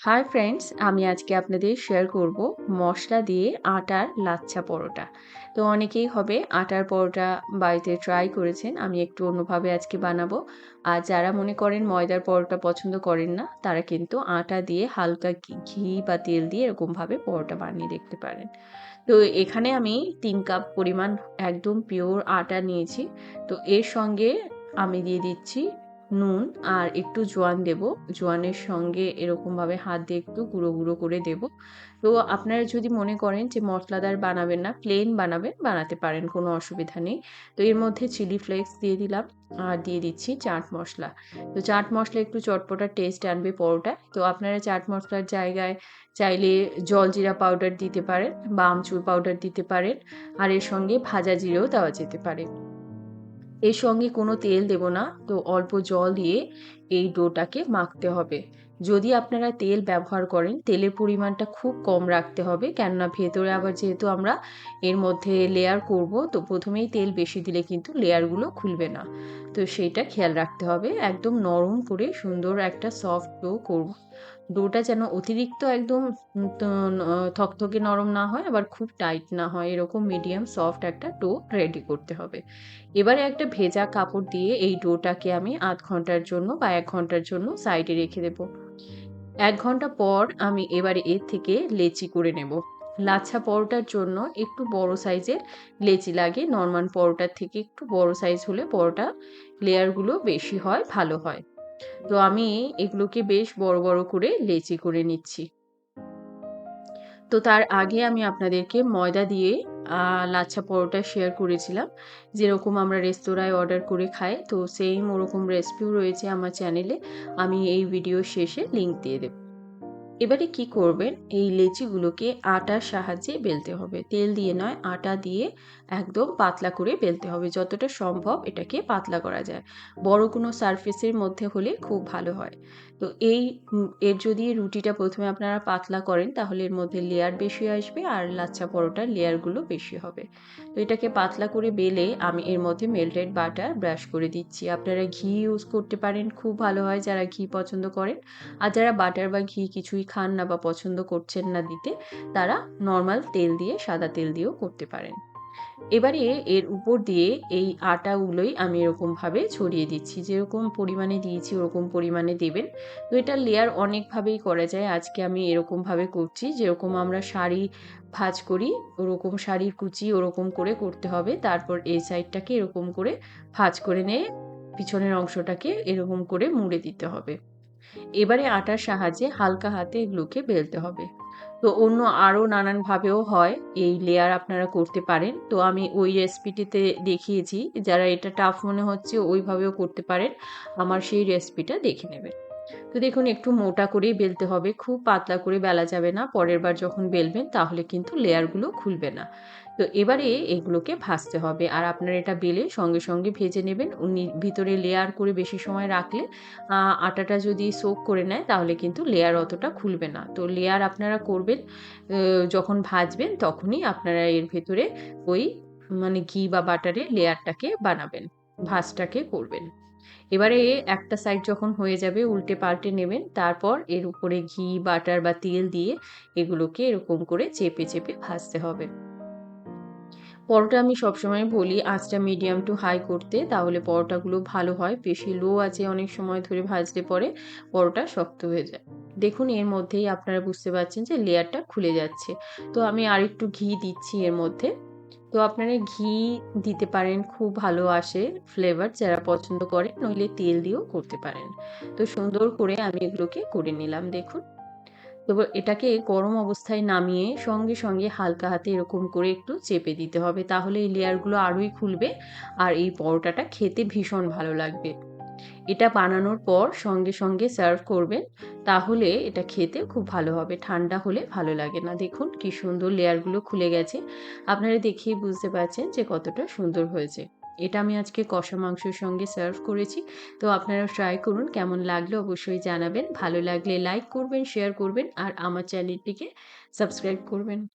Hi friends আমি আজকে আপনাদের শেয়ার করব মশলা দিয়ে আটার লাচ্ছা পরোটা। তো অনেকেই হবে আটার পরোটা বাড়িতে ট্রাই করেছেন, আমি একটু অন্যভাবে আজকে বানাবো। আর যারা মনে করেন ময়দার পরোটা পছন্দ করেন না, তারা কিন্তু আটা দিয়ে হালকা ঘি বা তেল দিয়ে এরকমভাবে পরোটা বানিয়ে দেখতে পারেন। তো এখানে আমি তিন কাপ পরিমাণ একদম পিওর আটা নিয়েছি। তো এর সঙ্গে আমি দিয়ে দিচ্ছি নুন আর একটু জোয়ান দেব। জোয়ানের সঙ্গে এরকমভাবে হাত দিয়ে একটু গুঁড়ো গুঁড়ো করে দেব। তো আপনারা যদি মনে করেন যে মশলাদার বানাবেন না প্লেন বানাবেন, বানাতে পারেন, কোনো অসুবিধা নেই। তো এর মধ্যে চিলি ফ্লেক্স দিয়ে দিলাম আর দিয়ে দিচ্ছি চাট মশলা তো চাট মশলা একটু চটপটা টেস্ট আনবে পরোটা তো আপনারা চাট মশলার জায়গায় চাইলে জলজিরা পাউডার দিতে পারেন বা আমচুর পাউডার দিতে পারেন। আর এর সঙ্গে ভাজা জিরেও দেওয়া যেতে পারে। এর সঙ্গে কোনো তেল দেব না। তো অল্প জল দিয়ে এই ডোটাকে মাখতে হবে। যদি আপনারা তেল ব্যবহার করেন, তেলের পরিমাণটা খুব কম রাখতে হবে। কেননা ভেতরে আবার যেহেতু আমরা এর মধ্যে লেয়ার করব, তো প্রথমেই তেল বেশি দিলে কিন্তু লেয়ারগুলো খুলবে না। তো সেইটা খেয়াল রাখতে হবে। একদম নরম করে সুন্দর একটা সফট ডো করব। ডোটা যেন অতিরিক্ত একদম থকথকে নরম না হয়, আবার খুব টাইট না হয়, এরকম মিডিয়াম সফট একটা ডো রেডি করতে হবে। এবারে একটা ভেজা কাপড় দিয়ে এই ডোটাকে আমি আধ ঘণ্টার জন্য বা এক ঘণ্টার জন্য সাইডে রেখে দেব। এক ঘণ্টা পর আমি এবারে এর থেকে লেচি করে নেব। লাচ্ছা পরোটার জন্য একটু বড় সাইজের লেচি লাগে। নর্মাল পরোটার থেকে একটু বড় সাইজ হলে পরোটা লেয়ারগুলো বেশি হয়, ভালো হয়। তো আমি এগুলোকে বেশ বড় বড় করে লেচি করে নিচ্ছি। তো তার আগে আমি আপনাদেরকে ময়দা দিয়ে লাচ্ছা পরোটা শেয়ার করেছিলাম। যেরকম আমরা রেস্তোরাঁয় অর্ডার করে খাই, তো সেম ওরকম রেসিপিও রয়েছে আমার চ্যানেলে আমি এই ভিডিও শেষে লিঙ্ক দিয়ে দেবো। এবারে কি করবেন? এই লেচিগুলোকে আটার সাহায্যে বেলতে হবে। তেল দিয়ে নয়, আটা দিয়ে একদম পাতলা করে বেলতে হবে। যতটা সম্ভব এটাকে পাতলা করা যায়। বড় কোনো সারফেসের মধ্যে হলে খুব ভালো হয়। তো এই এর যদি রুটিটা প্রথমে আপনারা পাতলা করেন, তাহলে এর মধ্যে লেয়ার বেশি আসবে আর লাচ্ছা পরোটার লেয়ারগুলো বেশি হবে। তো এটাকে পাতলা করে বেলে আমি এর মধ্যে মেল্টেড বাটার ব্রাশ করে দিচ্ছি। আপনারা ঘি ইউজ করতে পারেন। খুব ভালো হয় যারা ঘি পছন্দ করেন। আর যারা বাটার বা ঘি কিছুই খান না বা পছন্দ করছেন না দিতে, তারা নর্মাল তেল দিয়ে, সাদা তেল দিয়েও করতে পারেন। এবারে এর উপর দিয়ে এই আটাগুলোই আমি এরকমভাবে ছড়িয়ে দিচ্ছি। যেরকম পরিমাণে দিয়েছি, ওরকম পরিমাণে দেবেন। তো এটা লেয়ার অনেকভাবেই করা যায়। আজকে আমি এরকমভাবে করছি। যেরকম আমরা শাড়ি ভাজ করি, ওরকম শাড়ির কুচি ওরকম করে করতে হবে। তারপর এই সাইডটাকে এরকম করে ভাজ করে নিয়ে পিছনের অংশটাকে এরকম করে মুড়ে দিতে হবে। এবারে আটার সাহায্যে হালকা হাতে এগুলোকে বেলতে হবে। তো অন্য আরও নানানভাবেও হয়, এই লেয়ার আপনারা করতে পারেন। তো আমি ওই রেসিপিটিতে দেখিয়েছি, যারা এটা টাফ মনে হচ্ছে ওইভাবেও করতে পারেন। আমার সেই রেসিপিটা দেখে নেবেন। তো দেখুন, একটু মোটা করেই বেলতে হবে, খুব পাতলা করে বেলা যাবে না। পরের বার যখন বেলবেন, তাহলে কিন্তু লেয়ারগুলো খুলবে না। তো এবারে এগুলোকে ভাজতে হবে। আর আপনারা এটা বেলে সঙ্গে সঙ্গে ভেজে নেবেন। ভিতরে লেয়ার করে বেশি সময় রাখলে আটাটা যদি সোক করে নেয়, তাহলে কিন্তু লেয়ার অতটা খুলবে না। তো লেয়ার আপনারা করবেন যখন ভাজবেন, তখনই আপনারা এর ভেতরে ওই মানে ঘি বা বাটারে লেয়ারটাকে বানাবেন, ভাজটাকে করবেন। এবারে একটা সাইড যখন হয়ে যাবে, উল্টে পাল্টে নেবেন, তারপর এর উপরে ঘি বাটার বা তেল দিয়ে এগুলোকে এরকম করে চেপে চেপে ভাজতে হবে। পরোটা আমি সবসময় বলি, আঁচটা মিডিয়াম টু হাই করতে, তাহলে পরোটাগুলো ভালো হয়। বেশি লো আছে অনেক সময় ধরে ভাজলে পরে পরোটা শক্ত হয়ে যায়। দেখুন, এর মধ্যেই আপনারা বুঝতে পারছেন যে লেয়ারটা খুলে যাচ্ছে। তো আমি আরেকটু ঘি দিচ্ছি এর মধ্যে। তো আপনারা ঘি দিতে পারেন, খুব ভালো আসে ফ্লেভার যারা পছন্দ করে নইলে তেল দিয়েও করতে পারেন। তো সুন্দর করে আমি এগুলোকে করে নিলাম, দেখুন। তো এটাকে গরম অবস্থায় নামিয়ে সঙ্গে সঙ্গে হালকা হাতে এরকম করে একটু চেপে দিতে হবে, তাহলে এই লেয়ারগুলো আরোই খুলবে আর এই পরোটাটা খেতে ভীষণ ভালো লাগবে। এটা বানানোর পর সঙ্গে সঙ্গে সার্ভ করবেন, তাহলে এটা খেতে খুব ভালো হবে। ঠান্ডা হলে ভালো লাগে না। দেখুন কি সুন্দর লেয়ারগুলো খুলে গেছে। আপনারা দেখেই বুঝতে পারছেন যে কতটা সুন্দর হয়েছে। এটা আমি আজকে কষা মাংসের সঙ্গে সার্ভ করেছি। তো আপনারা ট্রাই করুন, কেমন লাগল অবশ্যই জানাবেন। ভালো লাগলে লাইক করবেন, শেয়ার করবেন, আর আমার চ্যানেলটিকে সাবস্ক্রাইব করবেন।